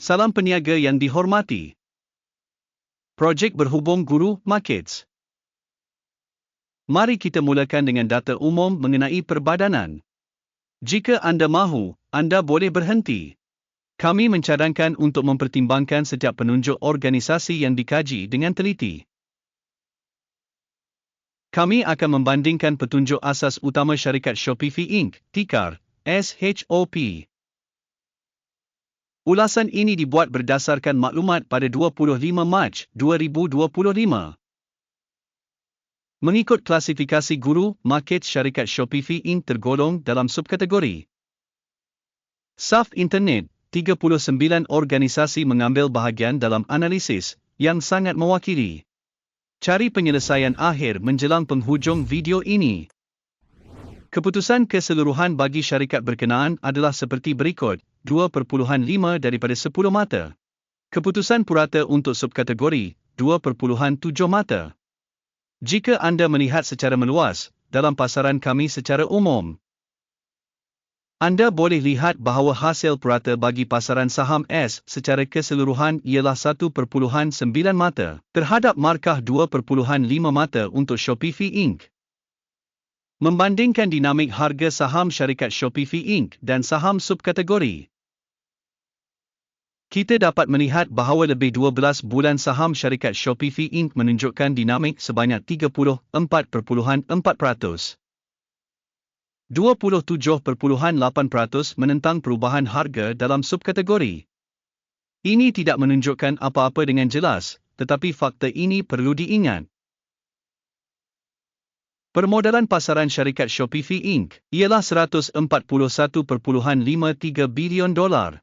Salam peniaga yang dihormati. Projek berhubung guru markets. Mari kita mulakan dengan data umum mengenai perbadanan. Jika anda mahu, anda boleh berhenti. Kami mencadangkan untuk mempertimbangkan setiap penunjuk organisasi yang dikaji dengan teliti. Kami akan membandingkan petunjuk asas utama syarikat Shopify Inc. Tikar SHOP. Ulasan ini dibuat berdasarkan maklumat pada 25 Mac 2025. Mengikut klasifikasi guru, market syarikat Shopify Inc. tergolong dalam subkategori. SAF Internet, 39 organisasi mengambil bahagian dalam analisis yang sangat mewakili. Cari penyelesaian akhir menjelang penghujung video ini. Keputusan keseluruhan bagi syarikat berkenaan adalah seperti berikut, 2.5 daripada 10 mata. Keputusan purata untuk subkategori, 2.7 mata. Jika anda melihat secara meluas, dalam pasaran kami secara umum, anda boleh lihat bahawa hasil purata bagi pasaran saham S secara keseluruhan ialah 1.9 mata terhadap markah 2.5 mata untuk Shopify Inc. Membandingkan dinamik harga saham syarikat Shopify Inc. dan saham subkategori. Kita dapat melihat bahawa lebih 12 bulan saham syarikat Shopify Inc. menunjukkan dinamik sebanyak 34.4%. 27.8% menentang perubahan harga dalam subkategori. Ini tidak menunjukkan apa-apa dengan jelas, tetapi fakta ini perlu diingat. Permodalan pasaran syarikat Shopify Inc. ialah 141.53 bilion dolar.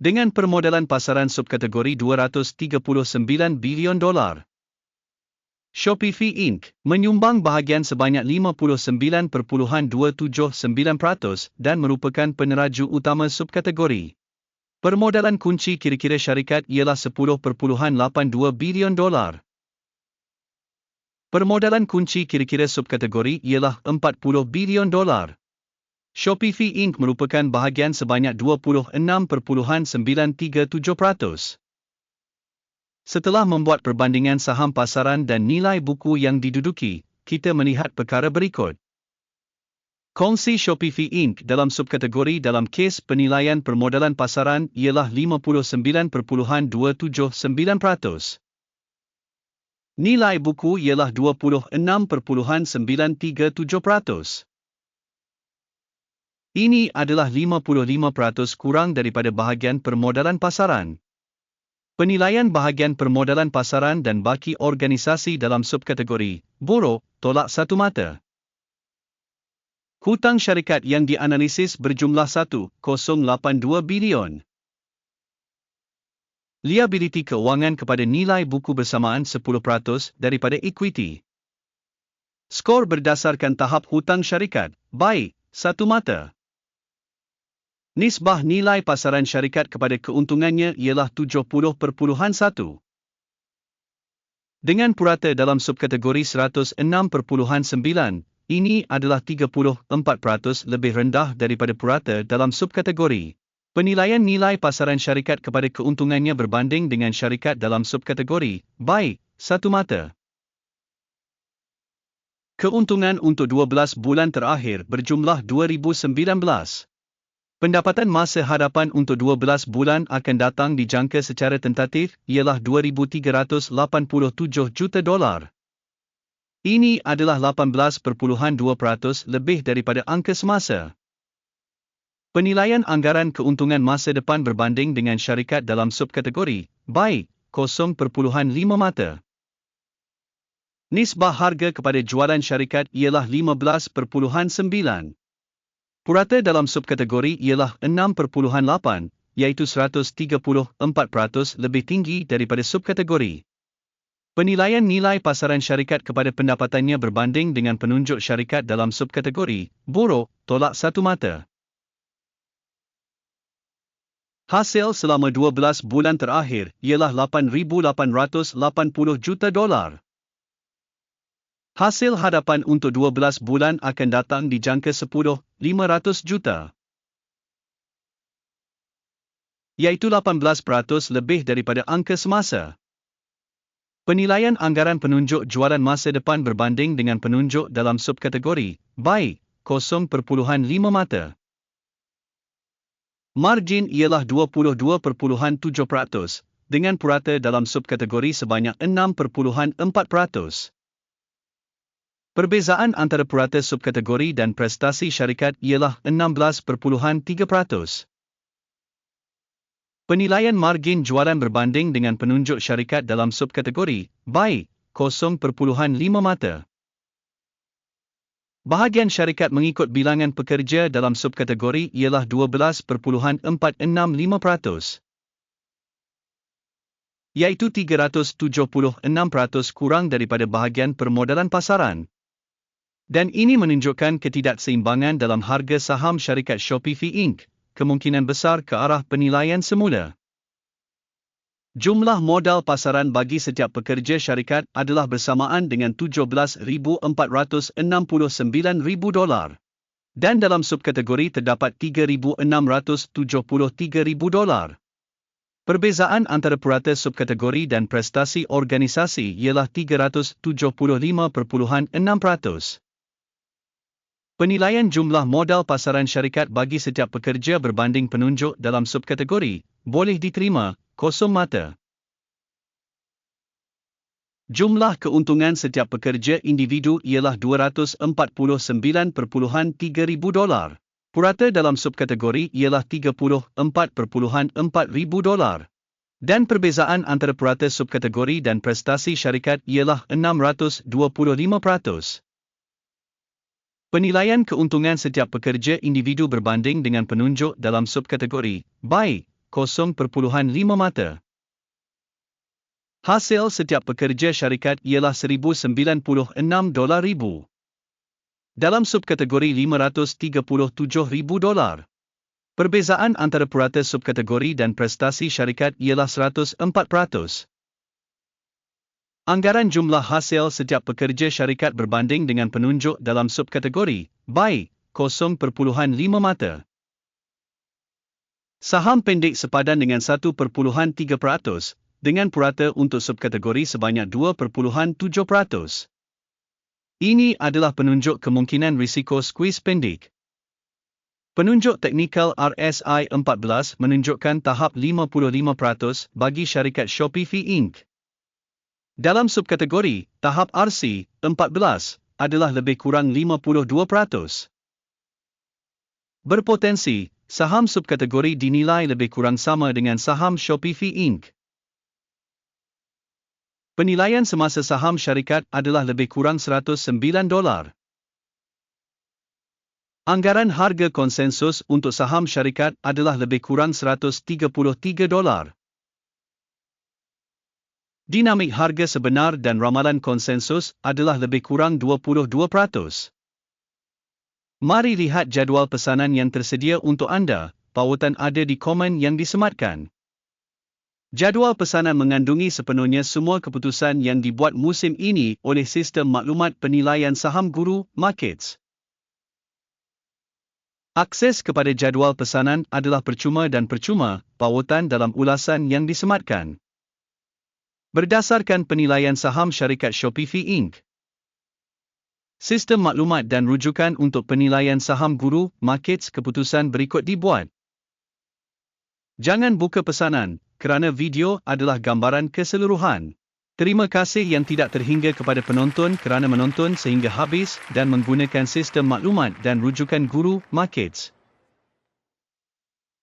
Dengan permodalan pasaran subkategori 239 bilion dolar. Shopify Inc. menyumbang bahagian sebanyak 59.279% dan merupakan peneraju utama subkategori. Permodalan kunci kira-kira syarikat ialah 10.82 bilion dolar. Permodalan kunci kira-kira subkategori ialah 40 bilion dolar. Shopify Inc. merupakan bahagian sebanyak 26.937%. Setelah membuat perbandingan saham pasaran dan nilai buku yang diduduki, kita melihat perkara berikut. Kongsi Shopify Inc. dalam subkategori dalam kes penilaian permodalan pasaran ialah 59.279%. Nilai buku ialah 26.937%. Ini adalah 55% kurang daripada bahagian permodalan pasaran. Penilaian bahagian permodalan pasaran dan baki organisasi dalam subkategori, Boro, tolak satu mata. Hutang syarikat yang dianalisis berjumlah 1.082 bilion liability keuangan kepada nilai buku bersamaan 10% daripada equity. Skor berdasarkan tahap hutang syarikat, baik, satu mata. Nisbah nilai pasaran syarikat kepada keuntungannya ialah 70.1. Dengan purata dalam subkategori 106.9, ini adalah 34% lebih rendah daripada purata dalam subkategori Penilaian nilai pasaran syarikat kepada keuntungannya berbanding dengan syarikat dalam subkategori, baik, satu mata. Keuntungan untuk 12 bulan terakhir berjumlah 2019. Pendapatan masa hadapan untuk 12 bulan akan datang dijangka secara tentatif ialah 2,387 juta dolar. Ini adalah 18.2% lebih daripada angka semasa. Penilaian anggaran keuntungan masa depan berbanding dengan syarikat dalam subkategori, baik, 0.5 mata. Nisbah harga kepada jualan syarikat ialah 15.9. Purata dalam subkategori ialah 6.8, iaitu 134% lebih tinggi daripada subkategori. Penilaian nilai pasaran syarikat kepada pendapatannya berbanding dengan penunjuk syarikat dalam subkategori, buruk, tolak satu mata. Hasil selama 12 bulan terakhir ialah 8,880 juta dolar. Hasil hadapan untuk 12 bulan akan datang dijangka 10,500 juta. iaitu 18% lebih daripada angka semasa. Penilaian anggaran penunjuk jualan masa depan berbanding dengan penunjuk dalam subkategori baik 0.5 mata. Margin ialah 22.7% dengan purata dalam subkategori sebanyak 6.4%. Perbezaan antara purata subkategori dan prestasi syarikat ialah 16.3%. Penilaian margin jualan berbanding dengan penunjuk syarikat dalam subkategori baik 0.5 mata. Bahagian syarikat mengikut bilangan pekerja dalam subkategori ialah 12.465%. Iaitu 376% kurang daripada bahagian permodalan pasaran. Dan ini menunjukkan ketidakseimbangan dalam harga saham syarikat Shopee Inc kemungkinan besar ke arah penilaian semula. Jumlah modal pasaran bagi setiap pekerja syarikat adalah bersamaan dengan 17,469,000 dolar. Dan dalam subkategori terdapat 3,673,000 dolar. Perbezaan antara purata subkategori dan prestasi organisasi ialah 375.6%. Penilaian jumlah modal pasaran syarikat bagi setiap pekerja berbanding penunjuk dalam subkategori boleh diterima kosong mata. Jumlah keuntungan setiap pekerja individu ialah 249.3 ribu dolar. Purata dalam subkategori ialah 34.4 ribu dolar. Dan perbezaan antara purata subkategori dan prestasi syarikat ialah 625%. Penilaian keuntungan setiap pekerja individu berbanding dengan penunjuk dalam subkategori baik 0.5 mata. Hasil setiap pekerja syarikat ialah 1096 dolar ribu. Dalam subkategori 537 ribu dolar. Perbezaan antara purata subkategori dan prestasi syarikat ialah 104%. Anggaran jumlah hasil setiap pekerja syarikat berbanding dengan penunjuk dalam subkategori baik 0.5 mata. Saham pendek sepadan dengan 1.3% dengan purata untuk subkategori sebanyak 2.7%. Ini adalah penunjuk kemungkinan risiko squeeze pendek. Penunjuk teknikal RSI 14 menunjukkan tahap 55% bagi syarikat Shopee Inc. Dalam subkategori, tahap RC, 14, adalah lebih kurang 52%. Berpotensi, saham subkategori dinilai lebih kurang sama dengan saham Shopee Inc. Penilaian semasa saham syarikat adalah lebih kurang 109 dolar. Anggaran harga konsensus untuk saham syarikat adalah lebih kurang 133 dolar. Dinamik harga sebenar dan ramalan konsensus adalah lebih kurang 22%. Mari lihat jadual pesanan yang tersedia untuk anda, pautan ada di komen yang disematkan. Jadual pesanan mengandungi sepenuhnya semua keputusan yang dibuat musim ini oleh sistem maklumat penilaian saham guru, Markets. Akses kepada jadual pesanan adalah percuma dan percuma, pautan dalam ulasan yang disematkan berdasarkan penilaian saham syarikat Shopee Inc. Sistem maklumat dan rujukan untuk penilaian saham guru, markets keputusan berikut dibuat. Jangan buka pesanan, kerana video adalah gambaran keseluruhan. Terima kasih yang tidak terhingga kepada penonton kerana menonton sehingga habis dan menggunakan sistem maklumat dan rujukan guru, markets.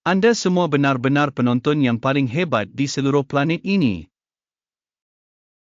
Anda semua benar-benar penonton yang paling hebat di seluruh planet ini.